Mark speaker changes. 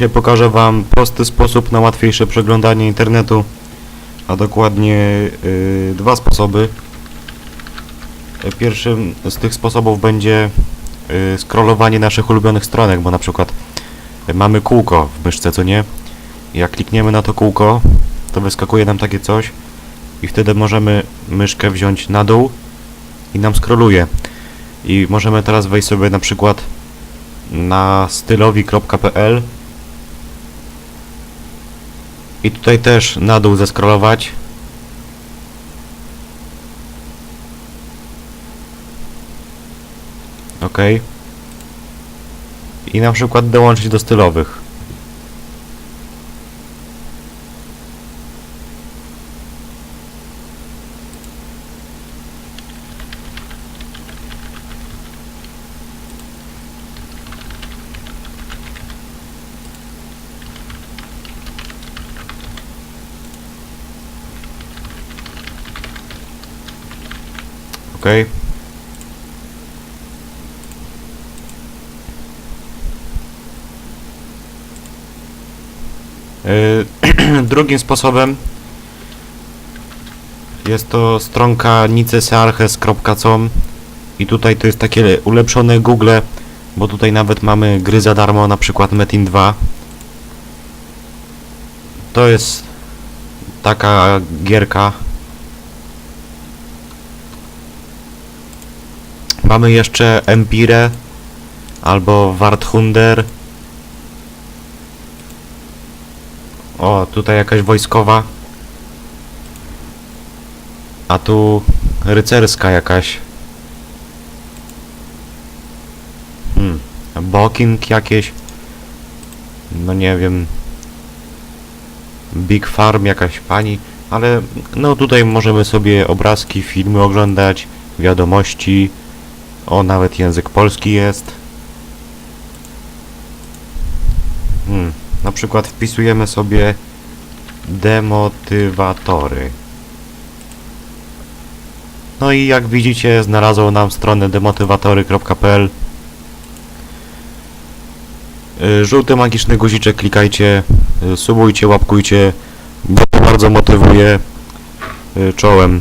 Speaker 1: Dzisiaj pokażę Wam prosty sposób na łatwiejsze przeglądanie internetu, a dokładnie y, dwa sposoby. Y, Pierwszym z tych sposobów będzie y, scrollowanie naszych ulubionych stronek, bo na przykład y, mamy kółko w myszce, co nie? Jak klikniemy na to kółko, to wyskakuje nam takie coś i wtedy możemy myszkę wziąć na dół i nam scrolluje. I możemy teraz wejść sobie na przykład na stylowi.pl i tutaj też na dół zeskrolować. Ok. I na przykład dołączyć do stylowych. Ok. Drugim sposobem jest to stronka nicesearches.com i tutaj to jest takie ulepszone Google, bo tutaj nawet mamy gry za darmo, na przykład Metin 2. To jest taka gierka, Mamy jeszcze Empire albo Warthunder. O, tutaj jakaś wojskowa. A tu rycerska jakaś. Hmm. Booking jakieś. No nie wiem. Big Farm jakaś pani. Ale no tutaj możemy sobie obrazki, filmy oglądać, wiadomości. O, nawet język polski jest. Hmm. Na przykład wpisujemy sobie demotywatory. No i jak widzicie znalazło nam stronę demotywatory.pl Y, Żółty magiczny guziczek klikajcie, y, subujcie, łapkujcie, bo to bardzo motywuje y, czołem.